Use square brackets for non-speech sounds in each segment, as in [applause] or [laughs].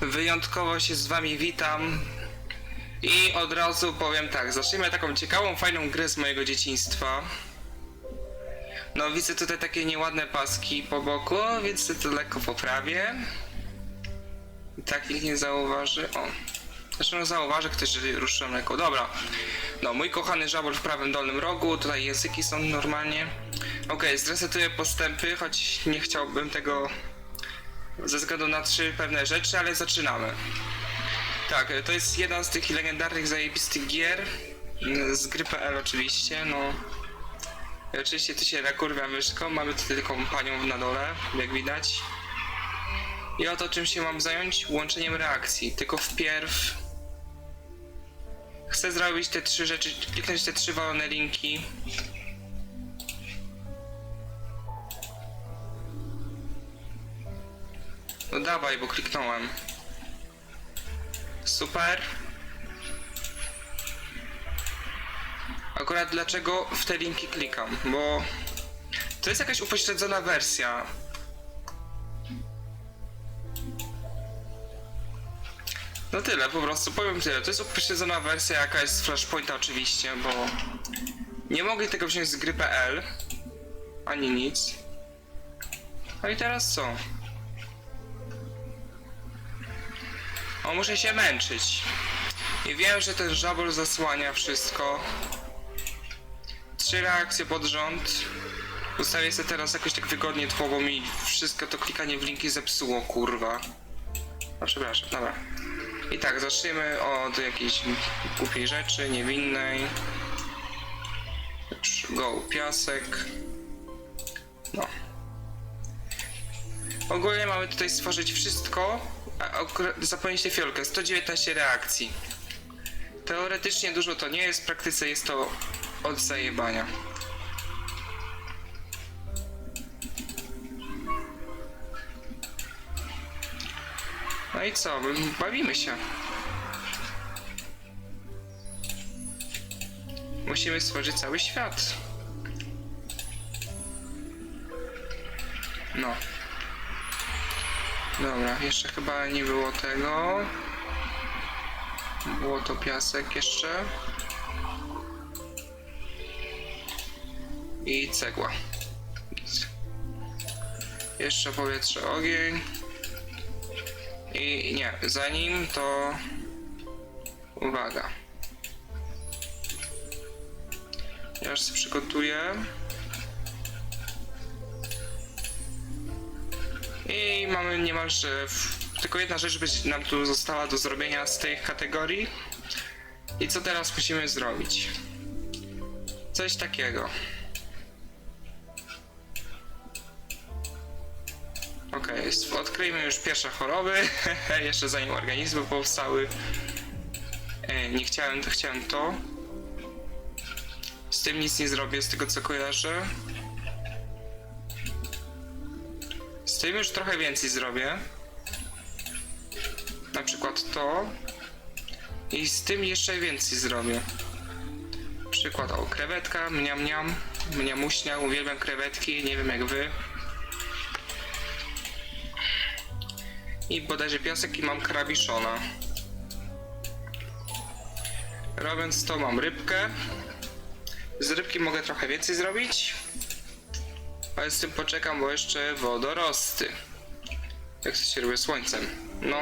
Wyjątkowo się z wami witam. I od razu powiem tak, zacznijmy taką ciekawą, fajną grę z mojego dzieciństwa. No widzę tutaj takie nieładne paski po boku, więc sobie to lekko poprawię. I tak nikt nie zauważy. O. Zresztą zauważy ktoś, że ruszyłem lekko. Dobra. No, mój kochany żabol w prawym dolnym rogu. Tutaj języki są normalnie. Okej, zresetuję postępy, choć nie chciałbym tego ze względu na trzy pewne rzeczy, ale zaczynamy. Tak, to jest jedna z tych legendarnych zajebistych gier mm, z gry PL oczywiście, no. Oczywiście tu się nakurwia myszką, mamy tutaj taką panią na dole, jak widać. I oto czym się mam zająć? Łączeniem reakcji, tylko wpierw chcę zrobić te trzy rzeczy, kliknąć te trzy walone linki. No dawaj, bo kliknąłem. Super. Akurat dlaczego w te linki klikam? Bo to jest jakaś upośledzona wersja. No tyle, po prostu powiem tyle. To jest upośledzona wersja jaka jest z Flashpointa oczywiście, bo nie mogli tego wziąć z gry PL ani nic. No i teraz co? O, muszę się męczyć. I wiem, że ten żabol zasłania wszystko. Trzy reakcje pod rząd. Ustawię sobie teraz jakoś tak wygodnie tło, bo mi wszystko to klikanie w linki zepsuło, kurwa. O, przepraszam, dobra. I tak, zaczniemy od jakiejś głupiej rzeczy, niewinnej. Go, piasek. No. Ogólnie mamy tutaj stworzyć wszystko, a zapomnieliście fiolkę, 119 reakcji. Teoretycznie dużo to nie jest, w praktyce jest to od zajebania. No i co, bawimy się. Musimy stworzyć cały świat. No. Dobra, jeszcze chyba nie było tego. Było to piasek jeszcze. I cegła. Jeszcze powietrze, ogień. I nie, zanim to... Uwaga. Ja już się przygotuję. I mamy niemalże tylko jedna rzecz być nam tu została do zrobienia z tych kategorii. I co teraz musimy zrobić? Coś takiego. Okej, odkryjmy już pierwsze choroby, [laughs] jeszcze zanim organizmy powstały. E, nie chciałem, to chciałem to. Z tym nic nie zrobię, z tego co kojarzę. Tym już trochę więcej zrobię. Na przykład to. I z tym jeszcze więcej zrobię. Przykład, o, krewetka, mniam mniam, mniamuśnia, uwielbiam krewetki, nie wiem jak wy. I bodajże piasek i mam krabiszona. Robiąc to mam rybkę. Z rybki mogę trochę więcej zrobić. Ale z tym poczekam, bo jeszcze wodorosty. Jak to się robi słońcem. No.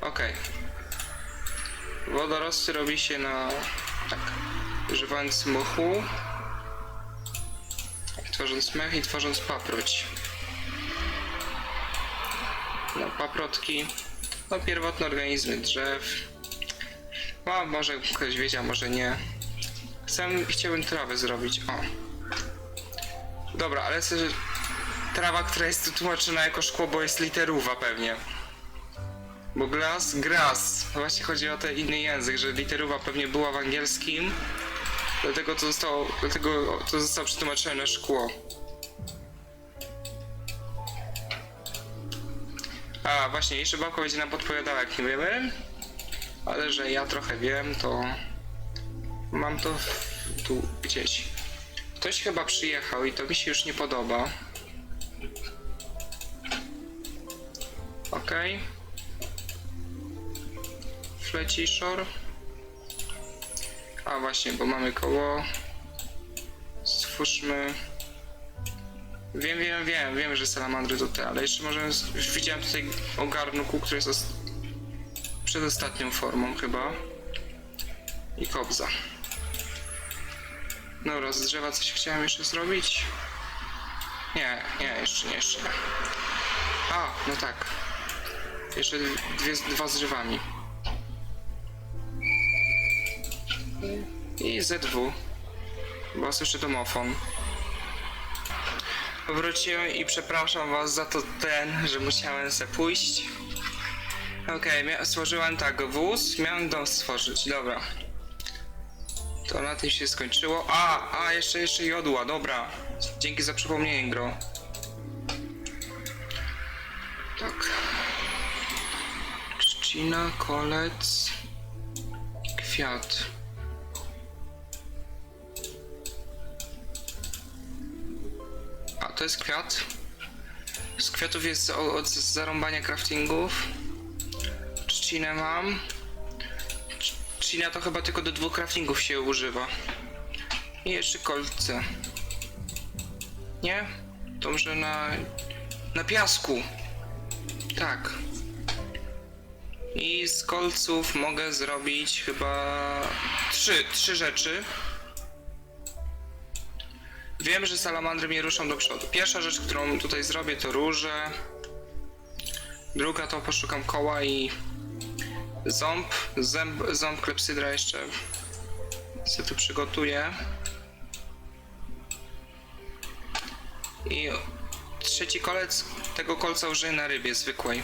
Okej. Wodorosty robi się na... Tak. Używając mochu. Tworząc mech i tworząc paproć. No, paprotki. No, pierwotne organizmy drzew. No, może ktoś wiedział, może nie. Chcę, chciałbym trawę zrobić. O. Dobra, ale sobie, trawa, która jest tu tłumaczona jako szkło, bo jest literówa pewnie. Bo glass, grass. Właśnie chodzi o ten inny język, że literówa pewnie była w angielskim. Dlatego to zostało, dlatego to zostało przetłumaczone na szkło. A, właśnie, jeszcze babka będzie nam podpowiadała, jak nie wiemy. Ale że ja trochę wiem, to... Mam to tu gdzieś. Ktoś chyba przyjechał i to mi się już nie podoba. Okej. Flecishore. A właśnie, bo mamy koło. Stwórzmy. Wiem, wiem, wiem, wiem, że salamandry to te, ale jeszcze możemy. z- Już widziałem tutaj ogarnuku, który jest os- przedostatnią formą chyba. I kobza. Dobra, z drzewa coś chciałem jeszcze zrobić. Nie, nie, jeszcze nie, jeszcze nie. A, no tak. Jeszcze dwie, dwa z drzewami. I ZW. Bo słyszę domofon. Wróciłem i przepraszam was za to ten, że musiałem se pójść. Okej, mia- stworzyłem tak, wóz, miałem dom stworzyć, dobra. To na tym się skończyło. A, a, jeszcze, jeszcze jodła, dobra. Dzięki za przypomnienie, gro. Tak. Trzcina, kolec, kwiat. A, to jest kwiat. Z kwiatów jest o- od zarąbania craftingów. Trzcinę mam. Trz- Trzcina to chyba tylko do dwóch craftingów się używa. I jeszcze kolce. Nie? To może na... Na piasku. Tak. I z kolców mogę zrobić chyba trzy, trzy rzeczy. Wiem, że salamandry mnie ruszą do przodu. Pierwsza rzecz, którą tutaj zrobię, to róże. Druga to poszukam koła i ząb. Zęb, ząb klepsydra jeszcze sobie tu przygotuję. I trzeci kolec tego kolca użyję na rybie zwykłej.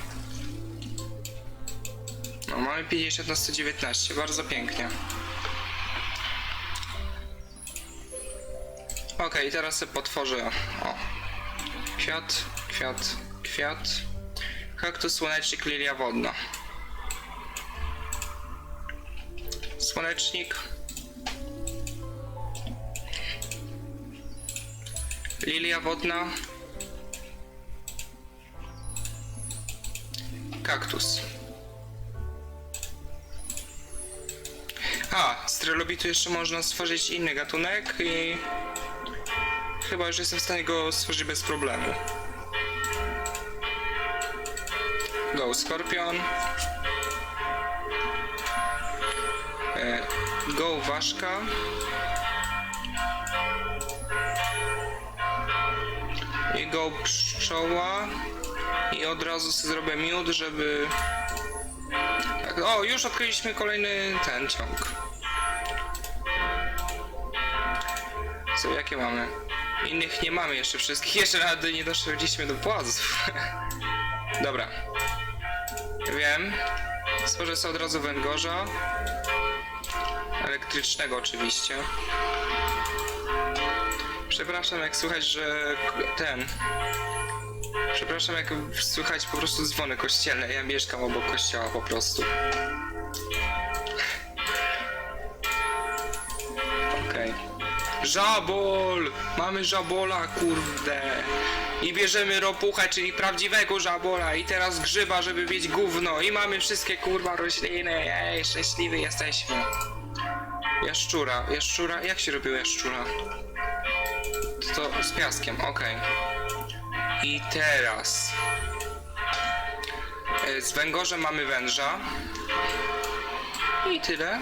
No, mamy 50 na 119, bardzo pięknie. Okej, teraz sobie potworzę. O. Kwiat, kwiat, kwiat. Kaktus słonecznik, lilia wodna. Słonecznik. Lilia wodna. Kaktus. A, z trylobitu jeszcze można stworzyć inny gatunek i chyba już jestem w stanie go stworzyć bez problemu. Go Skorpion. Go Ważka. I Go Pszczoła. I od razu sobie zrobię miód, żeby... Tak, o, już odkryliśmy kolejny ten ciąg. Co, jakie mamy? Innych nie mamy jeszcze wszystkich, [laughs] jeszcze nawet nie doszliśmy do płazów. [laughs] Dobra. Wiem. Stworzę sobie od razu węgorza. Elektrycznego oczywiście. Przepraszam jak słychać, że ten... Przepraszam jak słychać po prostu dzwony kościelne. Ja mieszkam obok kościoła po prostu. Okej. Żabol! Mamy żabola, kurde. I bierzemy ropuchę, czyli prawdziwego żabola. I teraz grzyba, żeby mieć gówno. I mamy wszystkie kurwa rośliny. Ej, szczęśliwi jesteśmy. Jaszczura, jaszczura. Jak się robiło jaszczura? To z piaskiem, okej. I teraz. e, Z węgorzem mamy węża. I tyle.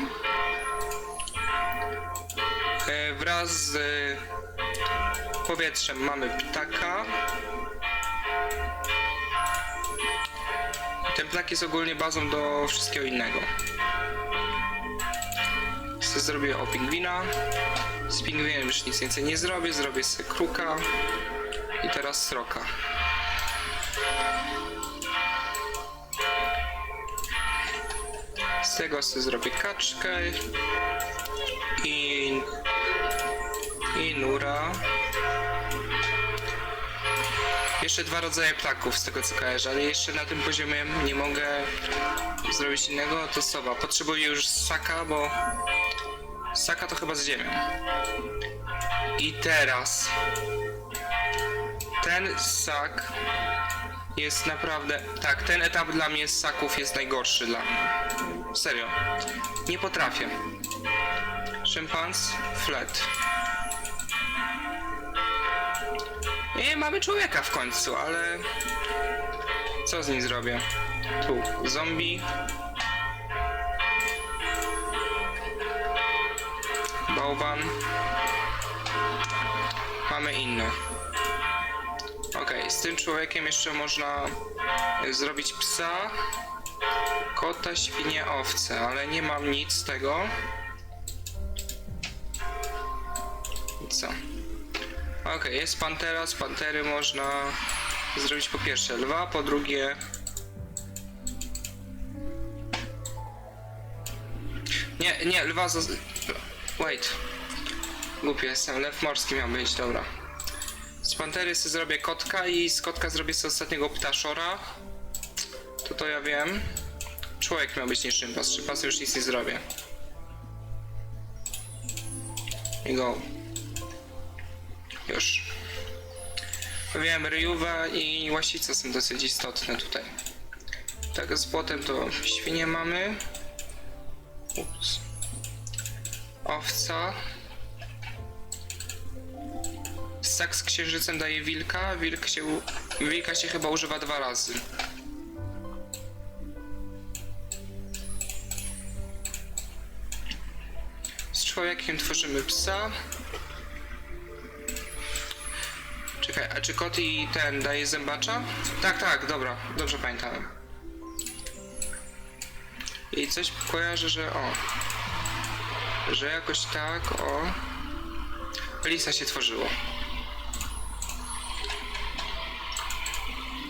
E, Wraz z e, powietrzem mamy ptaka. Ten ptak jest ogólnie bazą do wszystkiego innego. Zrobię o pingwina. Z pingwinem już nic więcej nie zrobię. Zrobię sobie kruka. I teraz sroka. Z tego sobie zrobię kaczkę. I... I nura. Jeszcze dwa rodzaje ptaków z tego co kojarzę, ale jeszcze na tym poziomie nie mogę zrobić innego, to sowa. Potrzebuję już saka, bo saka to chyba z ziemią. I teraz ten sak jest naprawdę... Tak, ten etap dla mnie z ssaków jest najgorszy dla mnie. Serio. Nie potrafię. Szympans, flat. I mamy człowieka w końcu, ale... Co z nim zrobię? Tu, zombie. Bałwan. Mamy inne. Okej, z tym człowiekiem jeszcze można y, zrobić psa, kota, świnię, owce, ale nie mam nic z tego. Co? Okej, jest pantera, z pantery można zrobić po pierwsze lwa, po drugie... Nie, nie, lwa. Wait. Głupi jestem, lew morski miał być, dobra. Z pantery sobie zrobię kotka i z kotka zrobię sobie ostatniego ptaszora. To to ja wiem. Człowiek miał być nie szympas, szympas już nic nie zrobię. I go. Już. Wiem, ryjuwa i łasica są dosyć istotne tutaj. Tak, z płotem to świnie mamy. Ups. Owca. Ssak z księżycem daje wilka. Wilk się, wilka się chyba używa dwa razy. Z człowiekiem tworzymy psa. Czekaj, a czy kot i ten daje zębacza? Tak, tak, dobra, dobrze pamiętałem. I coś kojarzę, że o. Że jakoś tak, o. Lisa się tworzyło.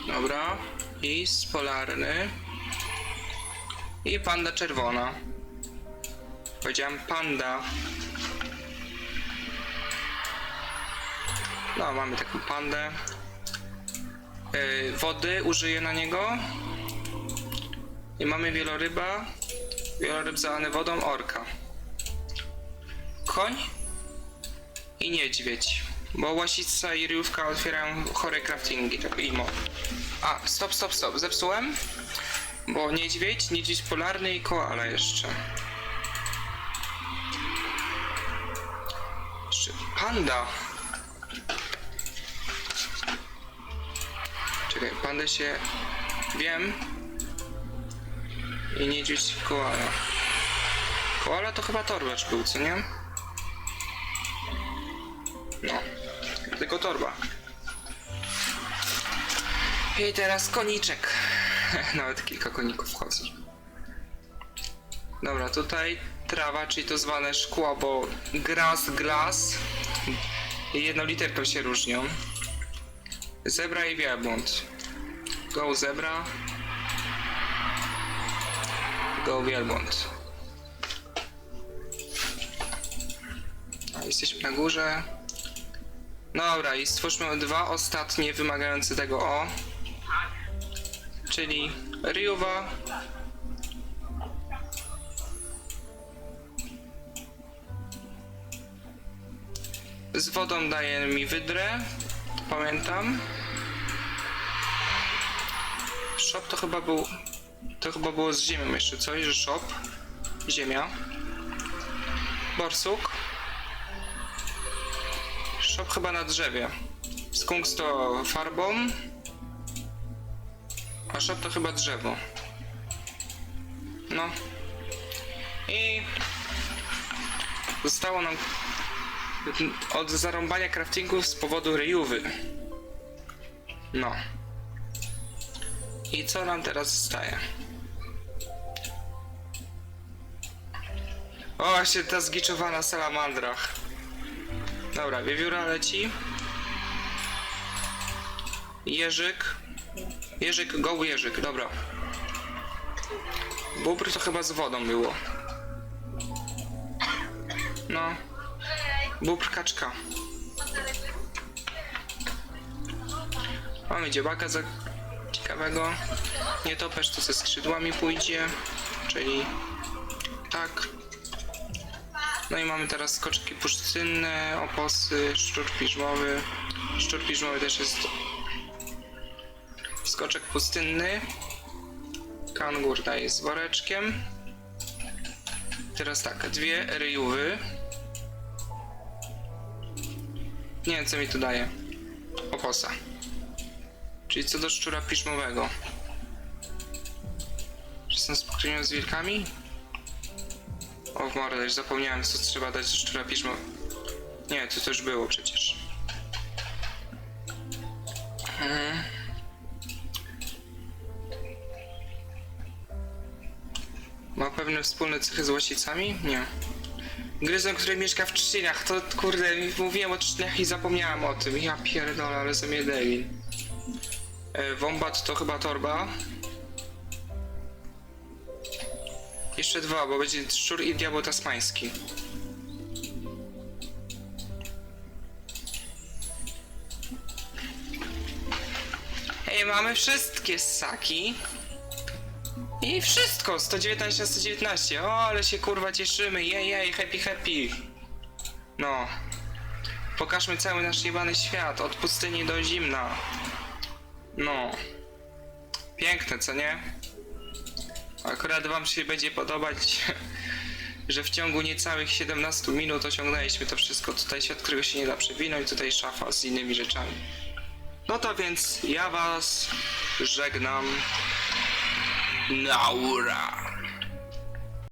Dobra. Lis polarny. I panda czerwona. Powiedziałem panda. No, mamy taką pandę. Yy, wody użyję na niego. I mamy wieloryba. Wieloryb zalany wodą, orka. Koń i niedźwiedź. Bo łasica i ryjówka otwierają chore craftingi, tak imo. A, stop, stop, stop, zepsułem? Bo niedźwiedź, niedźwiedź polarny i koala jeszcze. Jeszcze panda. Czekaj, pandę się... Wiem. I niedźwiedź koala. Koala to chyba torbacz był, co nie? No, tylko torba. I teraz koniczek. [laughs] Nawet kilka koników wchodzi. Dobra, tutaj trawa, czyli to zwane szkło, bo grass, glass i jedną się różnią. Zebra i wielbłąd. Go zebra. Go wielbłąd. Jesteśmy na górze. Dobra, i stwórzmy dwa ostatnie wymagające tego o. Czyli Ryuwa. Z wodą daje mi wydrę. Pamiętam. Shop to chyba był. To chyba było z ziemią jeszcze coś, że shop. Ziemia. Borsuk. Shop chyba na drzewie. Skunks to farbą. A shop to chyba drzewo. No. I zostało nam od zarąbania craftingów z powodu ryjówy. No. I co nam teraz zostaje? O, właśnie ta zgiczowana salamandra. Dobra, wiewióra leci. Jerzyk. Jerzyk, go Jerzyk, dobra. Bóbr to chyba z wodą było. No. Bóbr kaczka. Mamy dziebaka za ciekawego. Nietoperz to ze skrzydłami pójdzie. Czyli tak. No i mamy teraz skoczki pusztynne, oposy, szczur piżmowy. Szczur piżmowy też jest Skoczek pustynny. Kangur daje z woreczkiem. Teraz tak, dwie ryjówy. Nie wiem co mi tu daje. Oposa. Czyli co do szczura piżmowego. Czy jestem spokrewniony z wilkami? O w mordę, już zapomniałem co trzeba dać do szczura piżmowego. Nie, to już było przecież. Mhm. Ma pewne wspólne cechy z łasicami? Nie. Gryzon, który mieszka w trzcinach, to kurde, mówiłem o trzcinach i zapomniałem o tym. Ja pierdolę, ale ze mnie debil. E, Wombat to chyba torba. Jeszcze dwa, bo będzie szczur i diabeł tasmański. Ej, mamy wszystkie ssaki. I wszystko, 119 na 119. O, ale się kurwa cieszymy. Jej, jej, happy, happy. No. Pokażmy cały nasz jebany świat, od pustyni do zimna. No. Piękne, co nie? Akurat wam się będzie podobać, [laughs] że w ciągu niecałych 17 minut osiągnęliśmy to wszystko. Tutaj świat, którego się nie da przewinąć, tutaj szafa z innymi rzeczami. No to więc ja was żegnam. Naura.